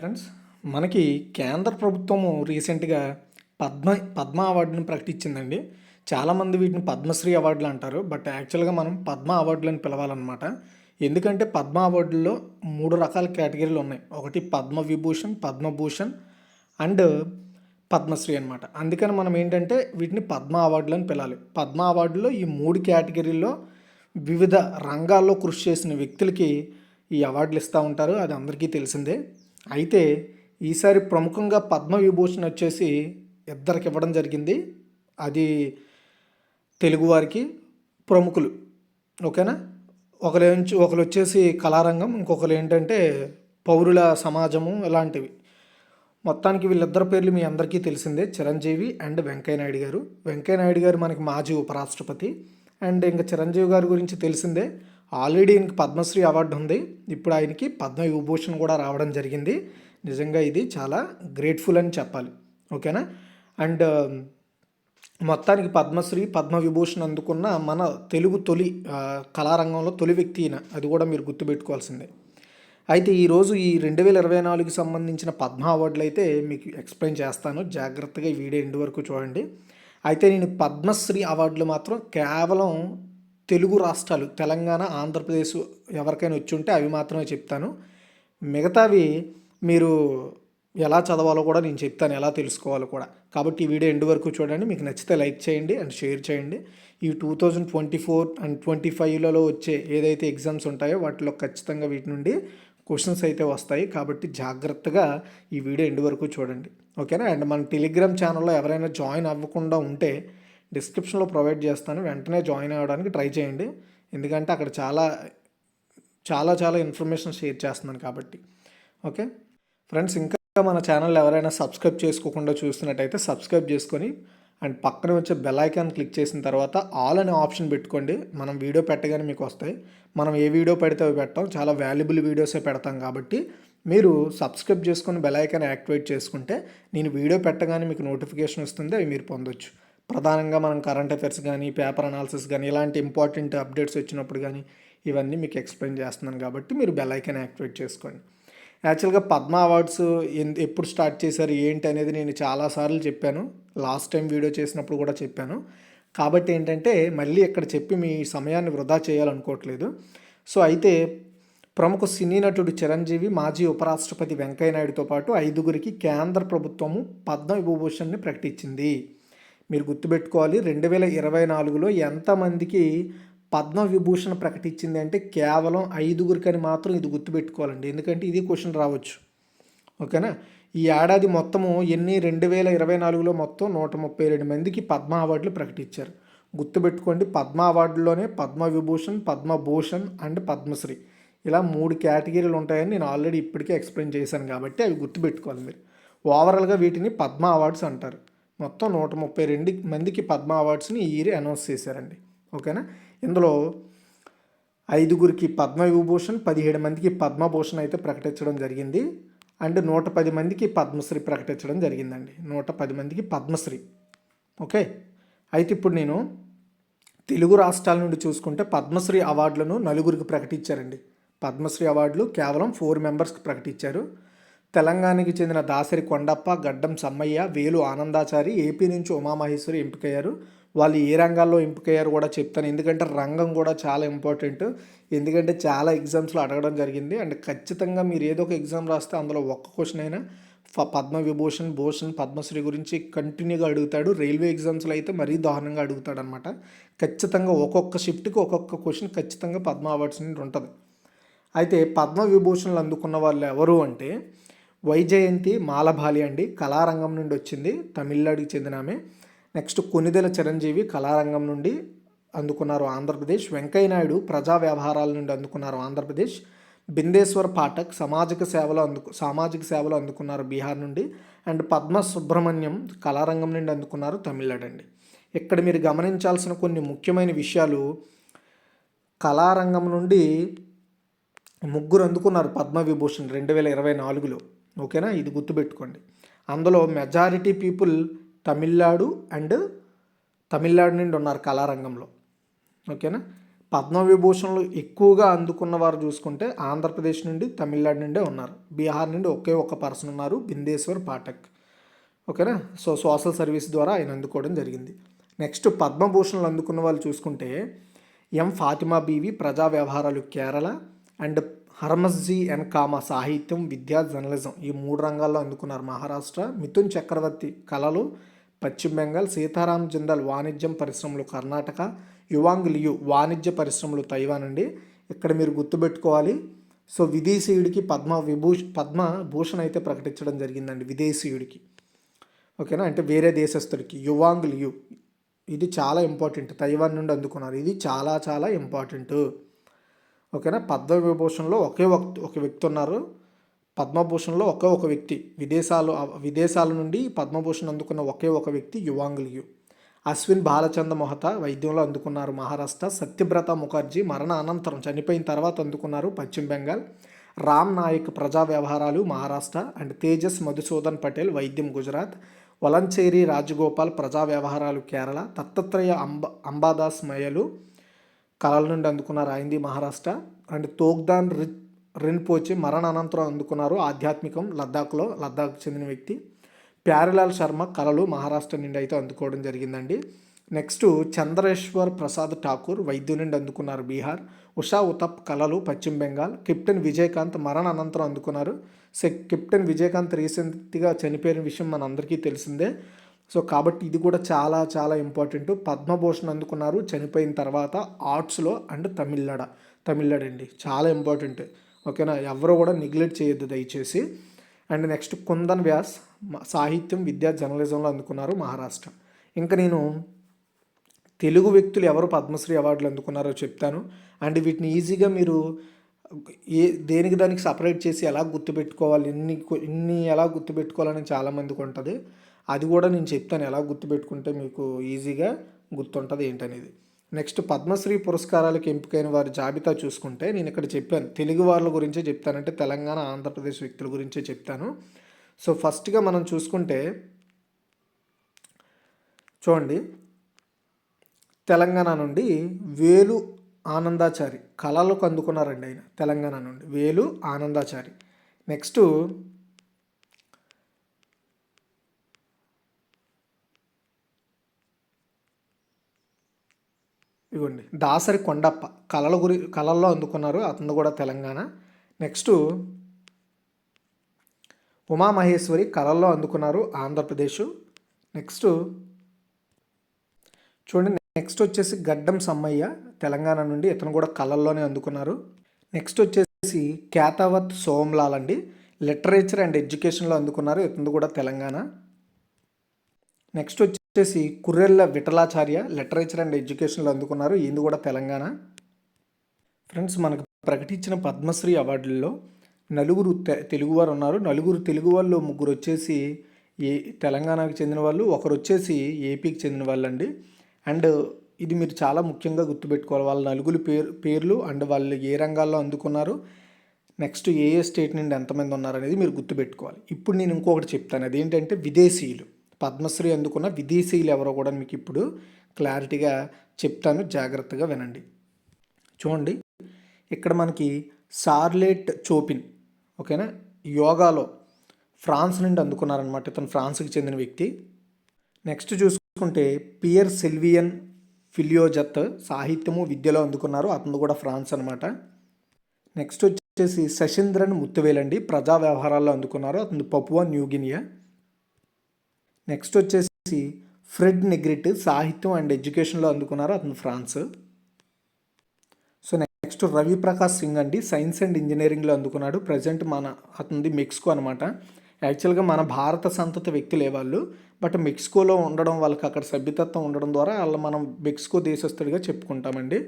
Friends మనకి కేంద్ర ప్రభుత్వము రీసెంట్గా పద్మ పద్మ అవార్డుని ప్రకటించిందండి. చాలామంది వీటిని పద్మశ్రీ అవార్డులు అంటారు బట్ యాక్చువల్గా మనం పద్మ అవార్డులను పిలవాలన్నమాట. ఎందుకంటే పద్మ అవార్డుల్లో మూడు రకాల కేటగిరీలు ఉన్నాయి. ఒకటి పద్మ విభూషణ్ పద్మభూషణ్ అండ్ పద్మశ్రీ అనమాట అందుకని మనం ఏంటంటే వీటిని పద్మ అవార్డులు అని పిలాలి. పద్మ అవార్డులో ఈ మూడు కేటగిరీల్లో వివిధ రంగాల్లో కృషి చేసిన వ్యక్తులకి ఈ అవార్డులు ఇస్తూ ఉంటారు. అది అందరికీ తెలిసిందే. అయితే ఈసారి ప్రముఖంగా పద్మ విభూషణ్ వచ్చేసి ఇద్దరికి ఇవ్వడం జరిగింది. అది తెలుగువారికి ప్రముఖులు. ఓకేనా? ఒకరు ఒకరు వచ్చేసి కళారంగం ఇంకొకరు ఏంటంటే పౌరుల సమాజము ఇలాంటివి. మొత్తానికి వీళ్ళిద్దరి పేర్లు మీ అందరికీ తెలిసిందే. చిరంజీవి అండ్ వెంకయ్యనాయుడు గారు. వెంకయ్యనాయుడు గారు మనకి మాజీ ఉపరాష్ట్రపతి. అండ్ ఇంకా చిరంజీవి గారి గురించి తెలిసిందే. ఆల్రెడీ ఈయనకి పద్మశ్రీ అవార్డు ఉంది. ఇప్పుడు ఆయనకి పద్మ విభూషణ్ కూడా రావడం జరిగింది. నిజంగా ఇది చాలా గ్రేట్ఫుల్ అని చెప్పాలి. ఓకేనా? అండ్ మొత్తానికి పద్మశ్రీ పద్మ విభూషణ్ అందుకున్న మన తెలుగు తొలి కళారంగంలో తొలి వ్యక్తి ఈయన. అది కూడా మీరు గుర్తుపెట్టుకోవాల్సిందే. అయితే ఈరోజు ఈ రెండు వేల ఇరవై నాలుగుకి సంబంధించిన పద్మ అవార్డులు అయితే మీకు ఎక్స్ప్లెయిన్ చేస్తాను. జాగ్రత్తగా ఈ వీడియో ఎండు వరకు చూడండి. అయితే నేను పద్మశ్రీ అవార్డులు మాత్రం కేవలం తెలుగు రాష్ట్రాలు తెలంగాణ ఆంధ్రప్రదేశ్ ఎవరికైనా వచ్చి ఉంటే అవి మాత్రమే చెప్తాను. మిగతావి మీరు ఎలా చదవాలో కూడా నేను చెప్తాను ఎలా తెలుసుకోవాలో కూడా. కాబట్టి ఈ వీడియో ఎండ్ వరకు చూడండి. మీకు నచ్చితే లైక్ చేయండి అండ్ షేర్ చేయండి. ఈ two thousand twenty four and twenty ఫైవ్లలో వచ్చే ఏదైతే ఎగ్జామ్స్ ఉంటాయో వాటిలో ఖచ్చితంగా వీటి నుండి క్వశ్చన్స్ అయితే వస్తాయి. కాబట్టి జాగ్రత్తగా ఈ వీడియో ఎండ్ వరకు చూడండి. ఓకేనా? అండ్ మన టెలిగ్రామ్ ఛానల్లో ఎవరైనా జాయిన్ అవ్వకుండా ఉంటే డిస్క్రిప్షన్లో ప్రొవైడ్ చేస్తాను. వెంటనే జాయిన్ అవ్వడానికి ట్రై చేయండి. ఎందుకంటే అక్కడ చాలా చాలా చాలా ఇన్ఫర్మేషన్ షేర్ చేస్తున్నాను కాబట్టి. ఓకే? ఫ్రెండ్స్ ఇంకా మన ఛానల్ ఎవరైనా సబ్స్క్రైబ్ చేసుకోకుండా చూస్తున్నట్టయితే సబ్స్క్రైబ్ చేసుకొని అండ్ పక్కన వచ్చే బెల్ ఐకాన్ క్లిక్ చేసిన తర్వాత ఆల్ అనే ఆప్షన్ పెట్టుకోండి. మనం వీడియో పెట్టగానే మీకు వస్తాయి. మనం ఏ వీడియో పెడితే అవి పెట్టాం. చాలా వాల్యుబుల్ వీడియోసే పెడతాం కాబట్టి మీరు సబ్స్క్రైబ్ చేసుకొని బెల్ ఐకాన్ యాక్టివేట్ చేసుకుంటే నేను వీడియో పెట్టగానే మీకు నోటిఫికేషన్ వస్తుంది. అవి మీరు పొందొచ్చు. ప్రధానంగా మనం కరెంట్ అఫైర్స్ కానీ పేపర్ అనాలిసిస్ కానీ ఇలాంటి ఇంపార్టెంట్ అప్డేట్స్ వచ్చినప్పుడు కానీ ఇవన్నీ మీకు ఎక్స్ప్లెయిన్ చేస్తున్నాను కాబట్టి మీరు బెల్ ఐకాన్ యాక్టివేట్ చేసుకోండి. యాక్చువల్గా పద్మ అవార్డ్స్ ఎప్పుడు స్టార్ట్ చేశారు ఏంటి అనేది నేను చాలాసార్లు చెప్పాను. లాస్ట్ టైం వీడియో చేసినప్పుడు కూడా చెప్పాను. కాబట్టి ఏంటంటే మళ్ళీ ఇక్కడ చెప్పి మీ సమయాన్ని వృధా చేయాలనుకోవట్లేదు. సో అయితే ప్రముఖ సినీ నటుడు చిరంజీవి మాజీ ఉపరాష్ట్రపతి వెంకయ్యనాయుడుతో పాటు ఐదుగురికి కేంద్ర ప్రభుత్వము పద్మ విభూషణ్ని ప్రకటించింది. మీరు గుర్తుపెట్టుకోవాలి రెండు వేల ఇరవై నాలుగులో ఎంతమందికి పద్మ విభూషణ్ ప్రకటించింది అంటే కేవలం ఐదుగురికని మాత్రం ఇది గుర్తుపెట్టుకోవాలండి. ఎందుకంటే ఇది క్వశ్చన్ రావచ్చు. ఓకేనా? ఈ ఏడాది మొత్తము ఎన్ని? రెండు వేల ఇరవై నాలుగులో మొత్తం నూట ముప్పై రెండు మందికి పద్మ అవార్డులు ప్రకటించారు. గుర్తుపెట్టుకోండి పద్మ అవార్డులోనే పద్మ విభూషణ్ పద్మభూషణ్ అండ్ పద్మశ్రీ. ఇలా మూడు కేటగిరీలు ఉంటాయని నేను ఆల్రెడీ ఇప్పటికే ఎక్స్ప్లెయిన్ చేశాను కాబట్టి అవి గుర్తుపెట్టుకోవాలి మీరు. ఓవరాల్గా వీటిని పద్మ అవార్డ్స్ అంటారు. మొత్తం నూట ముప్పై రెండు మందికి పద్మ అవార్డ్స్ని ఈ ఇయర్ అనౌన్స్ చేశారండి. ఓకేనా? ఇందులో ఐదుగురికి పద్మ విభూషణ్ పదిహేడు మందికి పద్మభూషణ్ అయితే ప్రకటించడం జరిగింది. అండ్ నూట పది మందికి పద్మశ్రీ ప్రకటించడం జరిగిందండి. నూట పది మందికి పద్మశ్రీ. ఓకే? అయితే ఇప్పుడు నేను తెలుగు రాష్ట్రాల నుండి చూసుకుంటే పద్మశ్రీ అవార్డులను నలుగురికి ప్రకటించారండి. పద్మశ్రీ అవార్డులు కేవలం ఫోర్ మెంబర్స్కి ప్రకటించారు. తెలంగాణకి చెందిన దాసరి కొండప్ప గడ్డం సమ్మయ్య వేలు ఆనందాచారి ఏపీ నుంచి ఉమామహేశ్వరి ఎంపికయ్యారు. వాళ్ళు ఏ రంగాల్లో ఎంపికయ్యారు కూడా చెప్తాను. ఎందుకంటే రంగం కూడా చాలా ఇంపార్టెంట్ ఎందుకంటే చాలా ఎగ్జామ్స్లో అడగడం జరిగింది. అండ్ ఖచ్చితంగా మీరు ఏదో ఒక ఎగ్జామ్ రాస్తే అందులో ఒక్క క్వశ్చన్ అయినా ఫ పద్మ విభూషణ్ భూషణ్ పద్మశ్రీ గురించి కంటిన్యూగా అడుగుతాడు. రైల్వే ఎగ్జామ్స్లో అయితే మరీ దారుణంగా అడుగుతాడు అనమాట ఖచ్చితంగా ఒక్కొక్క షిఫ్ట్కి ఒక్కొక్క క్వశ్చన్ ఖచ్చితంగా పద్మ అవార్డ్స్ నుండి ఉంటుంది. అయితే పద్మ విభూషణ్లు అందుకున్న వాళ్ళు ఎవరు అంటే వైజయంతి మాలభాలి అండి. కళారంగం నుండి వచ్చింది. తమిళనాడుకి చెందిన ఆమె. నెక్స్ట్ కొనిదెల చిరంజీవి కళారంగం నుండి అందుకున్నారు ఆంధ్రప్రదేశ్. వెంకయ్యనాయుడు ప్రజా వ్యవహారాల నుండి అందుకున్నారు ఆంధ్రప్రదేశ్. బిందేశ్వర్ పాఠక్ సామాజిక సేవలో అందుకు సామాజిక సేవలో అందుకున్నారు బీహార్ నుండి. అండ్ పద్మ సుబ్రహ్మణ్యం కళారంగం నుండి అందుకున్నారు తమిళనాడు అండి. ఇక్కడ మీరు గమనించాల్సిన కొన్ని ముఖ్యమైన విషయాలు. కళారంగం నుండి ముగ్గురు అందుకున్నారు పద్మ విభూషణ్ రెండు వేల ఇరవై నాలుగులో. ఓకేనా? ఇది గుర్తుపెట్టుకోండి. అందులో majority people Tamil Nadu and Tamil Nadu నుండి ఉన్నారు కళారంగంలో. ఓకేనా? పద్మ విభూషణలు ఎక్కువగా అందుకున్న వారు చూసుకుంటే ఆంధ్రప్రదేశ్ నుండి తమిళనాడు నుండే ఉన్నారు. బీహార్ నుండి ఒకే ఒక పర్సన్ ఉన్నారు బిందేశ్వర్ పాఠక్. ఓకేనా? సో సోషల్ సర్వీస్ ద్వారా ఆయన అందుకోవడం జరిగింది. నెక్స్ట్ పద్మభూషణలు అందుకున్న వాళ్ళు చూసుకుంటే ఎం ఫాతిమా బీవి ప్రజా వ్యవహారాలు కేరళ అండ్ హర్మస్జీ అండ్ కామ సాహిత్యం విద్యా జర్నలిజం ఈ మూడు రంగాల్లో అందుకున్నారు మహారాష్ట్ర మిథున్ చక్రవర్తి కళలు పశ్చిమ బెంగాల్ సీతారాం జిందాల్ వాణిజ్యం పరిశ్రమలు కర్ణాటక యువాంగ్ లియు వాణిజ్య పరిశ్రమలు తైవాన్ అండి. ఇక్కడ మీరు గుర్తుపెట్టుకోవాలి. సో విదేశీయుడికి పద్మ విభూష్ పద్మ భూషణ్ అయితే ప్రకటించడం జరిగిందండి విదేశీయుడికి. ఓకేనా? అంటే వేరే దేశస్తుడికి యువాంగ్ లియు. ఇది చాలా ఇంపార్టెంట్. తైవాన్ నుండి అందుకున్నారు. ఇది చాలా చాలా ఇంపార్టెంట్. ఓకేనా? పద్మవిభూషణ్లో ఒకే ఒక ఒక వ్యక్తి ఉన్నారు. పద్మభూషణ్లో ఒకే ఒక వ్యక్తి. విదేశాలు విదేశాల నుండి పద్మభూషణ్ అందుకున్న ఒకే ఒక వ్యక్తి యువాంగులియు. అశ్విన్ బాలచంద్ర మొహత వైద్యంలో అందుకున్నారు. మహారాష్ట్ర సత్యబ్రత ముఖర్జీ మరణ అనంతరం చనిపోయిన తర్వాత అందుకున్నారు పశ్చిమ బెంగాల్. రామ్ నాయక్ ప్రజా వ్యవహారాలు మహారాష్ట్ర అండ్ తేజస్ మధుసూదన్ పటేల్ వైద్యం గుజరాత్. వలంచేరి రాజగోపాల్ ప్రజా వ్యవహారాలు కేరళ. దత్తాత్రేయ అంబ అంబాదాస్ మయలు. కళల నుండి అందుకున్నారు ఆయనది మహారాష్ట్ర. అండ్ తోగ్దాన్ రి రిన్పోచి మరణ అనంతరం అందుకున్నారు ఆధ్యాత్మికం లద్దాఖ్లో లద్దాఖ్ చెందిన వ్యక్తి. ప్యారిలాల్ శర్మ కళలు మహారాష్ట్ర నుండి అయితే అందుకోవడం జరిగిందండి. నెక్స్ట్ చంద్రేశ్వర్ ప్రసాద్ ఠాకూర్ వైద్యు నుండి అందుకున్నారు బీహార్. ఉషా ఉతప్ కళలు పశ్చిమ బెంగాల్. కెప్టెన్ విజయకాంత్ మరణ అనంతరం అందుకున్నారు. కెప్టెన్ విజయకాంత్ రీసెంట్గా చనిపోయిన విషయం మన అందరికీ తెలిసిందే. సో కాబట్టి ఇది కూడా చాలా చాలా ఇంపార్టెంట్ పద్మభూషణ్ అందుకున్నారు చనిపోయిన తర్వాత ఆర్ట్స్లో అండ్ తమిళనాడ. తమిళనాడు అండి. చాలా ఇంపార్టెంట్ ఓకేనా? ఎవరు కూడా నెగ్లెక్ట్ చేయొద్దు దయచేసి. అండ్ నెక్స్ట్ కుందన్ వ్యాస్ సాహిత్యం విద్యా జర్నలిజంలో అందుకున్నారు మహారాష్ట్ర. ఇంకా నేను తెలుగు వ్యక్తులు ఎవరు పద్మశ్రీ అవార్డులు అందుకున్నారో చెప్తాను. అండ్ వీటిని ఈజీగా మీరు ఏ దేనికి దానికి సపరేట్ చేసి ఎలా గుర్తుపెట్టుకోవాలి ఇన్ని ఇన్ని ఎలా గుర్తుపెట్టుకోవాలని చాలామందికి ఉంటుంది. అది కూడా నేను చెప్తాను. ఎలా గుర్తుపెట్టుకుంటే మీకు ఈజీగా గుర్తుంటుంది ఏంటనేది. నెక్స్ట్ పద్మశ్రీ పురస్కారాలకు ఎంపికైన వారి జాబితా చూసుకుంటే నేను ఇక్కడ చెప్పాను. తెలుగు వాళ్ళ గురించే చెప్తానంటే తెలంగాణ ఆంధ్రప్రదేశ్ వ్యక్తుల గురించే చెప్తాను. సో ఫస్ట్గా మనం చూసుకుంటే చూడండి. తెలంగాణ నుండి వేలు ఆనందాచారి కళలకు అందుకున్నారండి ఆయన. తెలంగాణ నుండి వేలు ఆనందాచారి. నెక్స్ట్ ఇవ్వండి దాసరి కొండప్ప. కళల గురి కళల్లో అందుకున్నారు అతను కూడా తెలంగాణ. నెక్స్ట్ ఉమామహేశ్వరి కళల్లో అందుకున్నారు ఆంధ్రప్రదేశ్. నెక్స్ట్ చూడండి నెక్స్ట్ వచ్చేసి గడ్డం సమ్మయ్య తెలంగాణ నుండి ఇతను కూడా కళల్లోనే అందుకున్నారు. నెక్స్ట్ వచ్చేసి కేతావత్ సోమ్లాల్ అండి. లిటరేచర్ అండ్ ఎడ్యుకేషన్లో అందుకున్నారు ఇతను కూడా తెలంగాణ. నెక్స్ట్ వచ్చేసి కుర్రెళ్ళ విఠలాచార్య లిటరేచర్ అండ్ ఎడ్యుకేషన్లో అందుకున్నారు. ఈయన కూడా తెలంగాణ. ఫ్రెండ్స్ మనకు ప్రకటించిన పద్మశ్రీ అవార్డుల్లో నలుగురు తె తెలుగువారు ఉన్నారు. నలుగురు తెలుగు వాళ్ళు ముగ్గురు వచ్చేసి ఏ తెలంగాణకు చెందిన వాళ్ళు ఒకరు వచ్చేసి ఏపీకి చెందిన వాళ్ళు అండి అండ్ ఇది మీరు చాలా ముఖ్యంగా గుర్తుపెట్టుకోవాలి. వాళ్ళ నలుగురు పేరు పేర్లు అండ్ వాళ్ళు ఏ రంగాల్లో అందుకున్నారు నెక్స్ట్ ఏ ఏ స్టేట్ నుండి ఎంతమంది ఉన్నారు అనేది మీరు గుర్తుపెట్టుకోవాలి. ఇప్పుడు నేను ఇంకొకటి చెప్తాను. అదేంటంటే విదేశీయులు. పద్మశ్రీ అందుకున్న విదేశీయులు ఎవరో కూడా మీకు ఇప్పుడు క్లారిటీగా చెప్తాను. జాగ్రత్తగా వినండి. చూడండి. ఇక్కడ మనకి సార్లెట్ చోపిన్ ఓకేనా? యోగాలో ఫ్రాన్స్ నుండి అందుకున్నారనమాట ఇతను ఫ్రాన్స్కి చెందిన వ్యక్తి. నెక్స్ట్ చూసుకుంటే పియర్ సెల్వియన్ ఫిలియోజత్ సాహిత్యము విద్యలో అందుకున్నారు. అతను కూడా ఫ్రాన్స్ అనమాట నెక్స్ట్ వచ్చేసి శశీంద్రన్ ముత్తువేలండి. ప్రజా వ్యవహారాల్లో అందుకున్నారు. అతను పపువా న్యూగినియా నెక్స్ట్ వచ్చేసి ఫ్రెడ్ నెగ్రిట్ సాహిత్యం అండ్ ఎడ్యుకేషన్లో అందుకున్నారు అతను France. So next Ravi Prakash Singh అండి సైన్స్ అండ్ ఇంజనీరింగ్లో అందుకున్నాడు. ప్రజెంట్ మన అతనిది మెక్సికో అనమాట యాక్చువల్గా మన భారత సంతత వ్యక్తులే వాళ్ళు. బట్ మెక్సికోలో ఉండడం వాళ్ళకి అక్కడ సభ్యతత్వం ఉండడం ద్వారా వాళ్ళు మనం మెక్సికో దేశస్తుడిగా చెప్పుకుంటామండి.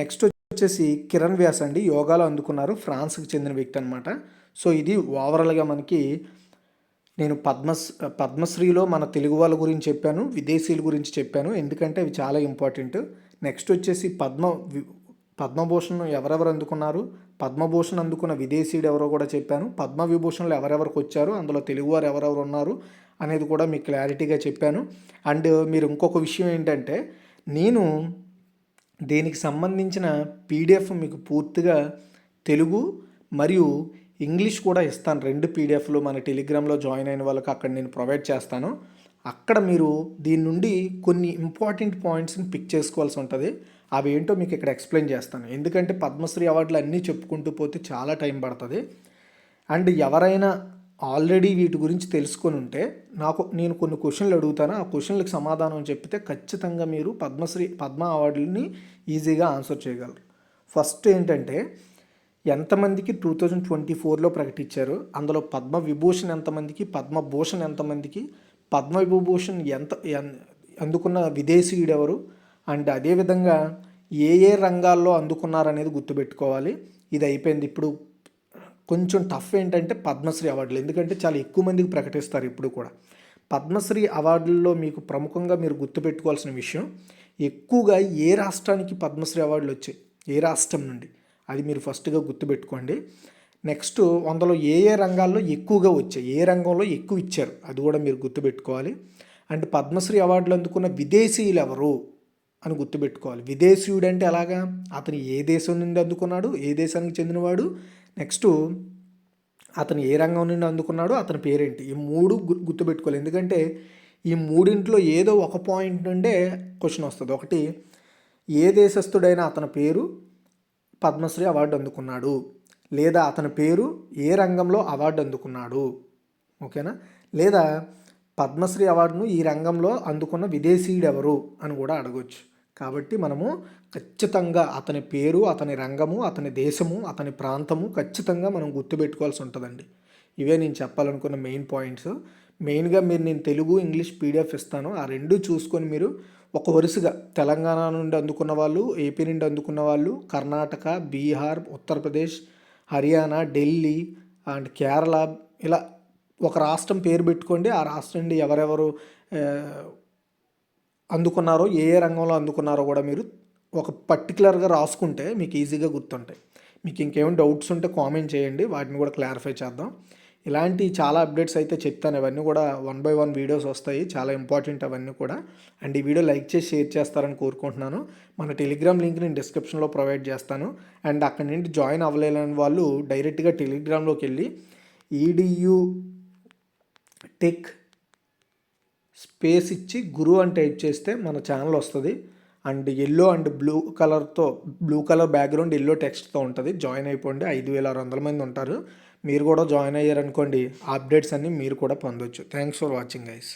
నెక్స్ట్ వచ్చేసి కిరణ్ వ్యాస్ అండి యోగాలో అందుకున్నారు. ఫ్రాన్స్కి చెందిన వ్యక్తి అనమాట సో ఇది ఓవరాల్గా మనకి నేను పద్మస్ పద్మశ్రీలో మన తెలుగు వాళ్ళ గురించి చెప్పాను విదేశీయుల గురించి చెప్పాను. ఎందుకంటే అవి చాలా ఇంపార్టెంట్. నెక్స్ట్ వచ్చేసి పద్మ పద్మభూషణ్ ఎవరెవరు అందుకున్నారు? పద్మభూషణ్ అందుకున్న విదేశీయుడు ఎవరో కూడా చెప్పాను. పద్మ విభూషణ్లు ఎవరెవరికి వచ్చారు? అందులో తెలుగువారు ఎవరెవరు ఉన్నారు? అనేది కూడా మీకు క్లారిటీగా చెప్పాను. అండ్ మీరు ఇంకొక విషయం ఏంటంటే నేను దీనికి సంబంధించిన పీడిఎఫ్ మీకు పూర్తిగా తెలుగు మరియు ఇంగ్లీష్ కూడా ఇస్తాను. రెండు పీడిఎఫ్లు మన టెలిగ్రామ్లో జాయిన్ అయిన వాళ్ళకి అక్కడ నేను ప్రొవైడ్ చేస్తాను. అక్కడ మీరు దీని నుండి కొన్ని ఇంపార్టెంట్ పాయింట్స్ని పిక్ చేసుకోవాల్సి ఉంటుంది. అవి ఏంటో మీకు ఇక్కడ ఎక్స్ప్లెయిన్ చేస్తాను. ఎందుకంటే పద్మశ్రీ అవార్డులు అన్నీ చెప్పుకుంటూ పోతే చాలా టైం పడుతుంది. అండ్ ఎవరైనా ఆల్రెడీ వీటి గురించి తెలుసుకొని ఉంటే నాకు నేను కొన్ని క్వశ్చన్లు అడుగుతాను. ఆ క్వశ్చన్లకు సమాధానం చెప్తే ఖచ్చితంగా మీరు పద్మశ్రీ పద్మ అవార్డులని ఈజీగా ఆన్సర్ చేయగలరు. ఫస్ట్ ఏంటంటే ఎంతమందికి టూ థౌజండ్ ట్వంటీ ఫోర్లో ప్రకటించారు? అందులో పద్మ విభూషణ్ ఎంతమందికి పద్మభూషణ్ ఎంతమందికి పద్మ విభూషణ్ ఎంత అందుకున్న విదేశీయుడు ఎవరు అండ్ అదేవిధంగా ఏ ఏ రంగాల్లో అందుకున్నారనేది గుర్తుపెట్టుకోవాలి. ఇది అయిపోయింది. ఇప్పుడు కొంచెం టఫ్ ఏంటంటే పద్మశ్రీ అవార్డులు. ఎందుకంటే చాలా ఎక్కువ మందికి ప్రకటిస్తారు ఇప్పుడు కూడా. పద్మశ్రీ అవార్డుల్లో మీకు ప్రముఖంగా మీరు గుర్తుపెట్టుకోవాల్సిన విషయం ఎక్కువగా ఏ రాష్ట్రానికి పద్మశ్రీ అవార్డులు వచ్చాయి? ఏ రాష్ట్రం నుండి? అది మీరు ఫస్ట్గా గుర్తుపెట్టుకోండి. నెక్స్ట్ అందులో ఏ ఏ రంగాల్లో ఎక్కువగా వచ్చాయి ఏ రంగంలో ఎక్కువ ఇచ్చారు అది కూడా మీరు గుర్తుపెట్టుకోవాలి. అండ్ పద్మశ్రీ అవార్డులు అందుకున్న విదేశీయులు ఎవరు అని గుర్తుపెట్టుకోవాలి. విదేశీయుడు అంటే ఎలాగా? అతను ఏ దేశం నుండి అందుకున్నాడు ఏ దేశానికి చెందినవాడు? నెక్స్ట్ అతను ఏ రంగం నుండి అందుకున్నాడో అతని పేరేంటి? ఈ మూడు గు- గుర్తుపెట్టుకోవాలి. ఎందుకంటే ఈ మూడింట్లో ఏదో ఒక పాయింట్ నుండే క్వశ్చన్ వస్తుంది. ఒకటి ఏ దేశస్థుడైన అతని పేరు పద్మశ్రీ అవార్డు అందుకున్నాడు. లేదా అతని పేరు ఏ రంగంలో అవార్డు అందుకున్నాడు. ఓకేనా? లేదా పద్మశ్రీ అవార్డును ఈ రంగంలో అందుకున్న విదేశీయుడు ఎవరు అని కూడా అడగొచ్చు. కాబట్టి మనము ఖచ్చితంగా అతని పేరు అతని రంగము అతని దేశము అతని ప్రాంతము ఖచ్చితంగా మనం గుర్తుపెట్టుకోవాల్సి ఉంటుందండి. ఇవే నేను చెప్పాలనుకున్న మెయిన్ పాయింట్స్. మెయిన్గా మీరు నేను తెలుగు ఇంగ్లీష్ పీడిఎఫ్ ఇస్తాను. ఆ రెండు చూసుకొని మీరు ఒక వరుసగా తెలంగాణ నుండి అందుకున్న వాళ్ళు ఏపీ నుండి అందుకున్న వాళ్ళు కర్ణాటక బీహార్ ఉత్తరప్రదేశ్ హర్యానా ఢిల్లీ అండ్ కేరళ ఇలా ఒక రాష్ట్రం పేరు పెట్టుకోండి. ఆ రాష్ట్రం నుండి ఎవరెవరు అందుకున్నారో ఏ ఏ రంగంలో అందుకున్నారో కూడా మీరు ఒక పర్టికులర్గా రాసుకుంటే మీకు ఈజీగా గుర్తుంటాయి. మీకు ఇంకేమైనా డౌట్స్ ఉంటే కామెంట్ చేయండి. వాటిని కూడా క్లారిఫై చేద్దాం. ఇలాంటి చాలా అప్డేట్స్ అయితే చెప్తాను. అవన్నీ కూడా వన్ బై వన్ వీడియోస్ వస్తాయి. చాలా ఇంపార్టెంట్ అవన్నీ కూడా. అండ్ ఈ వీడియో లైక్ చేసి షేర్ చేస్తారని కోరుకుంటున్నాను. మన టెలిగ్రామ్ లింక్ నేను డిస్క్రిప్షన్లో ప్రొవైడ్ చేస్తాను. అండ్ అక్కడి నుండి జాయిన్ అవ్వలేని వాళ్ళు డైరెక్ట్గా టెలిగ్రామ్లోకి వెళ్ళి ఈడియు టెక్ స్పేస్ ఇచ్చి గురు అని టైప్ చేస్తే మన ఛానల్ వస్తుంది. అండ్ ఎల్లో అండ్ బ్లూ కలర్తో బ్లూ కలర్ బ్యాక్గ్రౌండ్ ఎల్లో టెక్స్ట్తో ఉంటుంది. జాయిన్ అయిపోండి. ఐదు వేల ఆరు వందల మంది ఉంటారు. మీరు కూడా జాయిన్ అయ్యారనుకోండి అప్డేట్స్ అన్నీ మీరు కూడా పొందొచ్చు. Thanks for watching guys